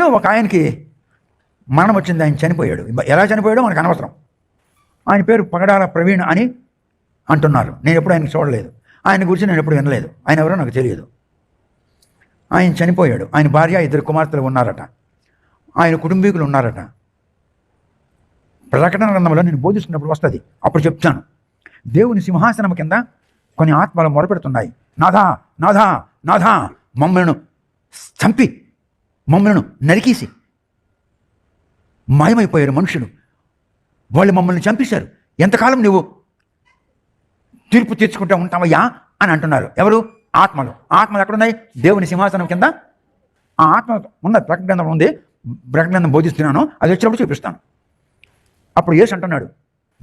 ఏదో ఒక ఆయనకి మరణం వచ్చింది ఆయన చనిపోయాడు. ఎలా చనిపోయాడో మనకు అనవసరం. ఆయన పేరు పగడాల ప్రవీణ్ అని అంటున్నారు. నేను ఎప్పుడు ఆయనకు చూడలేదు. ఆయన గురించి నేను ఎప్పుడు వినలేదు. ఆయన ఎవరో నాకు తెలియదు. ఆయన చనిపోయాడు. ఆయన భార్య ఇద్దరు కుమార్తెలు ఉన్నారట. ఆయన కుటుంబీకులు ఉన్నారట. ప్రకటన గ్రంథంలో నేను బోధిస్తున్నప్పుడు వస్తుంది. అప్పుడు చెప్తాను. దేవుని సింహాసనం కింద కొన్ని ఆత్మలు మొరపెడుతున్నాయి. నాథా నాథా నాథా మమ్మలను చంపి మమ్మలను నరికేసి మాయమైపోయారు మనుషులు. వాళ్ళు మమ్మల్ని చంపేశారు. ఎంతకాలం నువ్వు తీర్పు తీర్చుకుంటూ ఉంటావయ్యా అని అంటున్నారు. ఎవరు? ఆత్మలు. ఆత్మలు ఎక్కడున్నాయి? దేవుని సింహాసనం కింద. ఆ ఆత్మ ఉన్న ప్రకటన ఉంది. ప్రకటన బోధిస్తున్నాను. అది వచ్చినప్పుడు చూపిస్తాను. అప్పుడు యేసు అంటున్నాడు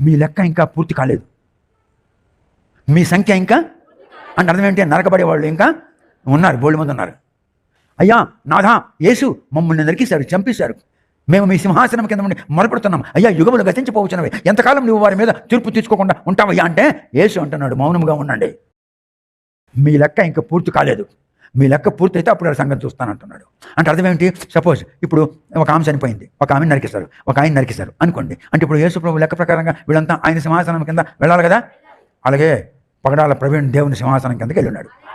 మీ లెక్క ఇంకా పూర్తి కాలేదు. మీ సంఖ్య ఇంకా అంటే అర్థం ఏంటి? నరకబడే వాళ్ళు ఇంకా ఉన్నారు. బోళ్ళు మంది ఉన్నారు. అయ్యా నాథా యేసు మమ్మల్ని నరికేశారు చంపేశారు. మేము మీ సింహాసనం కింద ఉండి మొరపెడుతున్నాం. అయ్యా యుగములు గతించిపోవచ్చునవి. ఎంతకాలం నువ్వు వారి మీద తీర్పు తీర్చుకోకుండా ఉంటావయ్యా అంటే యేసు అంటున్నాడు మౌనంగా ఉండండి. మీ లెక్క ఇంకా పూర్తి కాలేదు. మీ లెక్క పూర్తయితే అప్పుడు ఆ సంగతి చూస్తానంటున్నాడు అంటే అర్థం సపోజ్ ఇప్పుడు ఒక ఆమె చనిపోయింది. ఒక ఆమె నరికిస్తారు ఒక ఆయన నరికిస్తారు అనుకోండి. అంటే ఇప్పుడు యేసు ప్రభు లెక్క ప్రకారంగా వీళ్ళంతా ఆయన సింహాసనం కింద వెళ్ళాలి కదా? అలాగే పగడాల ప్రవీణ్ దేవుని సింహాసనం కిందకి వెళ్ళి ఉన్నాడు